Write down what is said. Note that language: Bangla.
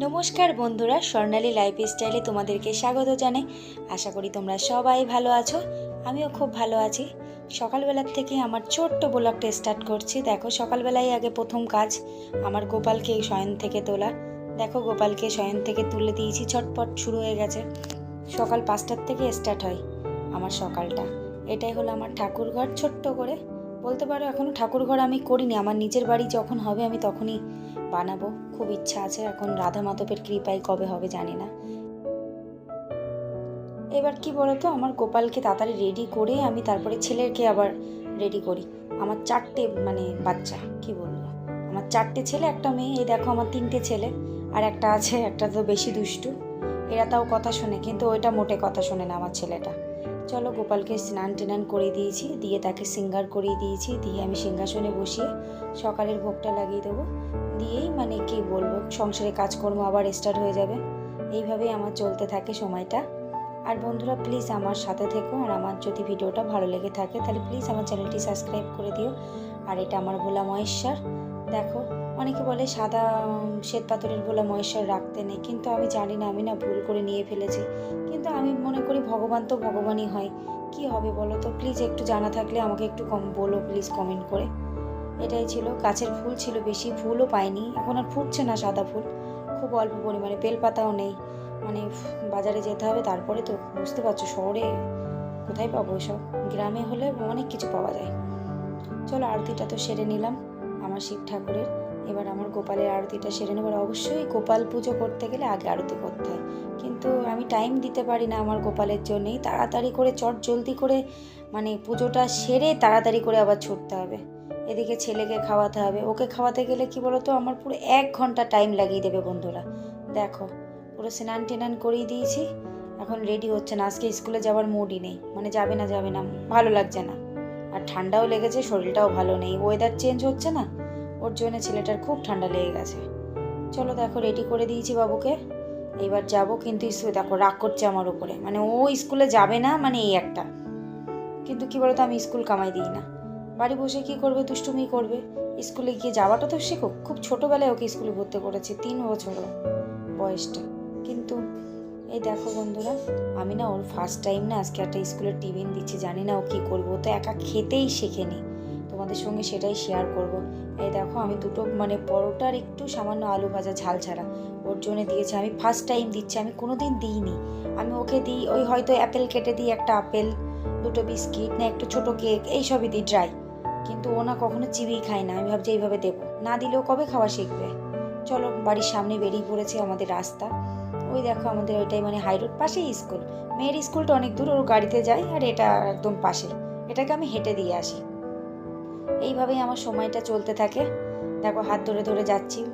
নমস্কার বন্ধুরা, স্বর্ণালী লাইফ স্টাইলে তোমাদেরকে স্বাগত জানাই। আশা করি তোমরা সবাই ভালো আছো, আমিও খুব ভালো আছি। সকালবেলার থেকে আমার ছোট্ট ব্লগটা স্টার্ট করছি। দেখো সকালবেলায় আগে প্রথম কাজ আমার গোপালকে শয়ন থেকে তোলা। দেখো, গোপালকে শয়ন থেকে তুলে দিয়েছি, ছটপট শুরু হয়ে গেছে। সকাল পাঁচটার থেকে স্টার্ট হয় আমার সকালটা। এটাই হলো আমার ঠাকুরঘর ছোট্ট করে। বলতে পারো এখনও ঠাকুরঘর আমি করিনি। আমার নিজের বাড়ি যখন হবে আমি তখনই বানাবো, খুব ইচ্ছা আছে। এখন রাধা মাধবের কৃপায় কবে হবে জানি না। এবার কি বলতো, আমার গোপালকে তাড়াতাড়ি রেডি করে আমি তারপরে ছেলেকে আবার রেডি করি। আমার চারটে মানে বাচ্চা, কি বলব? আমার চারটে ছেলে, একটা মেয়ে, এই দেখো আমার তিনটে ছেলে, আর একটা আছে, একটা তো বেশি দুষ্টু। এরা তাও কথা শোনে, কিন্তু ওইটা মোটে কথা শোনে না আমার ছেলেটা। চলো গোপালকে স্নান টেনান করে দিয়েছি, দিয়ে তাকে সিঙ্গার করিয়ে দিয়েছি, দিয়ে আমি সিংহাসনে বসিয়ে সকালের ভোগটা লাগিয়ে দেবো। দিয়েই মানে কি বলব, সংসারে কাজকর্ম আবার স্টার্ট হয়ে যাবে। এইভাবেই আমার চলতে থাকে সময়টা। আর বন্ধুরা প্লিজ আমার সাথে থেকো আর আমার যদি ভিডিওটা ভালো লেগে থাকে, তাহলে প্লিজ আমার চ্যানেলটি সাবস্ক্রাইব করে দিও। আর এটা আমার ভোলা মহেশ্বর। দেখো, অনেকে বলে সাদা শ্বেত পাথরের ভোলা মহেশ্বর রাখতে নেই, কিন্তু আমি জানি না, আমি না ভুল করে নিয়ে ফেলেছি। কিন্তু আমি মনে করি ভগবান তো ভগবানই হয়। কি হবে বলো তো? প্লিজ একটু জানা থাকলে আমাকে একটু কম, বলো প্লিজ কমেন্ট করে। এটাই ছিল। গাছের ফুল ছিল বেশি, ফুলও পাইনি। এখন আর ফুটছে না সাদা ফুল। খুব অল্প পরিমাণে, বেলপাতাও নেই। মানে বাজারে যেতে হবে, তারপরে তো বুঝতে পারছ শহরে কোথায় পাবো এসব? গ্রামে হলে অনেক কিছু পাওয়া যায়। চলো আরতিটা তো সেরে নিলাম। আমার শিব ঠাকুরের। এবার আমার গোপালের আরতিটা সেরে নেবার। অবশ্যই গোপাল পুজো করতে গেলে আগে আরতি করতে হয়। কিন্তু আমি টাইম দিতে পারি না আমার গোপালের জন্যেই। তাড়াতাড়ি করে, চট জলদি করে মানে পুজোটা সেরে তাড়াতাড়ি করে আবার ছুটতে হবে। এদিকে ছেলেকে খাওয়াতে হবে। ওকে খাওয়াতে গেলে কি বলতো, আমার পুরো এক ঘণ্টা টাইম লাগিয়ে দেবে বন্ধুরা। দেখো, পুরো স্নান টেনান করিয়ে দিয়েছি। এখন রেডি হচ্ছে না। আজকে স্কুলে যাওয়ার মুডই নেই। মানে যাবে না যাবে না। ভালো লাগছে না। আর ঠান্ডাও লেগেছে, শরীরটাও ভালো নেই। ওয়েদার চেঞ্জ হচ্ছে না, ওর জন্য ছেলেটার খুব ঠান্ডা লেগে গেছে। চলো দেখো রেডি করে দিয়েছি বাবুকে। এইবার যাব কিন্তু দেখো, রাগ করছে আমার উপরে। মানে ও স্কুলে যাবে না মানে এই একটা। কিন্তু কি বলতো, আমি স্কুল কামাই দিই না। বাড়ি বসে কি করবে, দুষ্টুমি করবে? স্কুলে গিয়ে যাওয়াটা তো শেখো। খুব ছোটোবেলায় ওকে স্কুলে ভর্তি করেছি, তিন বছর বয়সটা। কিন্তু এই দেখো বন্ধুরা, আমি না ওর ফার্স্ট টাইম না আজকে একটা স্কুলের টিফিন দিচ্ছি, জানি না ও কী করব তো একা খেতেই শেখেনি। তোমাদের সঙ্গে সেটাই শেয়ার করব। এই দেখো, আমি দুটো মানে পরোটার একটু সামান্য আলু ভাজা, ঝাল ছাড়া। ওর জন্য দিয়েছি, আমি ফার্স্ট টাইম দিচ্ছি, আমি কোনো দিন দিইনি। আমি ওকে দিই, ওই হয়তো অ্যাপেল কেটে দিই, একটা আপেল, দুটো বিস্কিট, না একটু ছোটো কেক এইসবই দিই ড্রাই কিন্তু ও না কখনো চিবিয়ে খায় না, আমি ভাবছি এইভাবে দেবো। না দিলেও কবে খাওয়া শিখবে? চলো, বাড়ির সামনে বেরিয়ে পড়েছে আমাদের রাস্তা। ওই দেখো আমাদের ওইটাই মানে হাই রোড পাশেই স্কুল মেয়ের স্কুলটা অনেক দূর, ওর গাড়িতে যায় আর এটা একদম পাশে। এটাকে আমি হেঁটে দিয়ে আসি। এইভাবেই আমার সময়টা চলতে থাকে। দেখো হাত ধরে ধরে যাচ্ছি।